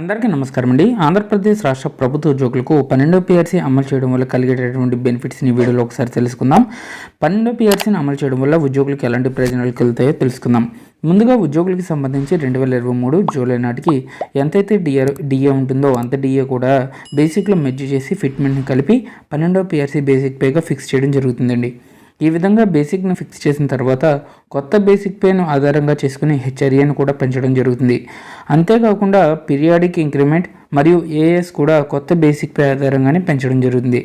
అందరికీ నమస్కారం అండి. ఆంధ్రప్రదేశ్ రాష్ట్ర ప్రభుత్వ ఉద్యోగులకు పన్నెండో పిఆర్సీ అమలు చేయడం వల్ల కలిగేటటువంటి బెనిఫిట్స్ని వీడియోలో ఒకసారి తెలుసుకుందాం. పన్నెండో పిఆర్సీని అమలు చేయడం వల్ల ఉద్యోగులకు ఎలాంటి ప్రయోజనాలు కలుగుతాయో తెలుసుకుందాం. ముందుగా ఉద్యోగులకు సంబంధించి రెండు వేల ఇరవై మూడు జూలై నాటికి ఎంతైతే డిఆర్ డిఏ ఉంటుందో అంత డిఏ కూడా బేసిక్లో మెర్జ్ చేసి ఫిట్మెంట్ని కలిపి పన్నెండో పిఆర్సీ బేసిక్ పేగా ఫిక్స్ చేయడం జరుగుతుందండి. ఈ విధంగా బేసిక్ను ఫిక్స్ చేసిన తర్వాత కొత్త బేసిక్ పేను ఆధారంగా చేసుకుని హెచ్ఆర్ఏను కూడా పెంచడం జరుగుతుంది. అంతేకాకుండా పీరియాడిక్ ఇంక్రిమెంట్ మరియు ఏఎస్ కూడా కొత్త బేసిక్ పే ఆధారంగానే పెంచడం జరుగుతుంది.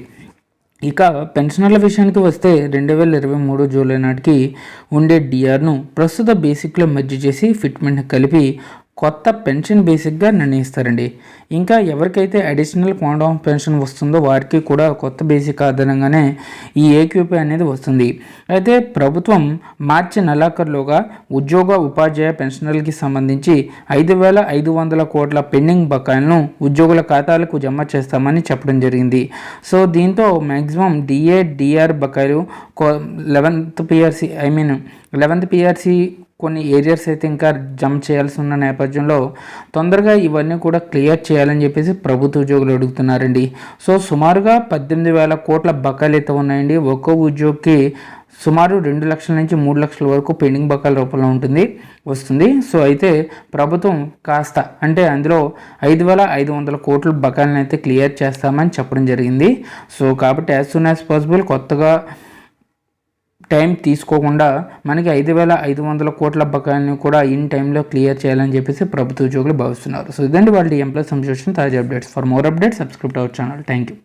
ఇక పెన్షనర్ల విషయానికి వస్తే రెండు వేల ఇరవై మూడు జూలై నాటికి ఉండే డిఆర్ను ప్రస్తుత బేసిక్లో మెర్జ్ చేసి ఫిట్మెంట్ కలిపి కొత్త పెన్షన్ బేసిక్గా నిర్ణయిస్తారండి. ఇంకా ఎవరికైతే అడిషనల్ క్వాంటమ్ ఆఫ్ పెన్షన్ వస్తుందో వారికి కూడా కొత్త బేసిక్ ఆధారంగానే ఈ ఏక్యూపీ అనేది వస్తుంది. అయితే ప్రభుత్వం మార్చి నెలాఖరులోగా ఉద్యోగ ఉపాధ్యాయ పెన్షనర్లకి సంబంధించి ఐదు వేల ఐదు వందల కోట్ల పెండింగ్ బకాయిలను ఉద్యోగుల ఖాతాలకు జమ చేస్తామని చెప్పడం జరిగింది. సో దీంతో మ్యాక్సిమం డిఏ డిఆర్ బకాయిలు eleventh PRC I mean eleventh PRC కొన్ని ఏరియాస్ అయితే ఇంకా జంప్ చేయాల్సి ఉన్న నేపథ్యంలో తొందరగా ఇవన్నీ కూడా క్లియర్ చేయాలని చెప్పేసి ప్రభుత్వ ఉద్యోగులు అడుగుతున్నారండి. సో సుమారుగా పద్దెనిమిది వేల కోట్ల బకాయిలు అయితే ఉన్నాయండి. ఒక్కో ఉద్యోగికి సుమారు రెండు లక్షల నుంచి మూడు లక్షల వరకు పెండింగ్ బకాయిల రూపంలో ఉంటుంది వస్తుంది. సో అయితే ప్రభుత్వం కాస్త అంటే అందులో ఐదు వేల ఐదు వందల కోట్ల బకాయిలను అయితే క్లియర్ చేస్తామని చెప్పడం జరిగింది. సో కాబట్టి యాజ్ సూన్ యాజ్ పాసిబుల్ కొత్తగా టైం తీసుకోకుండా మనకి ఐదు వేల ఐదు వందల కోట్ల బకాయిల్ని కూడా ఇన్ టైంలో క్లియర్ చేయాలని చెప్పేసి ప్రభుత్వ ఉద్యోగులు భావిస్తున్నారు. సో ఇదండి వాళ్ళ ఎంప్లాయ్ సంబంధించిన తాజా updates. For more updates subscribe our channel. Thank you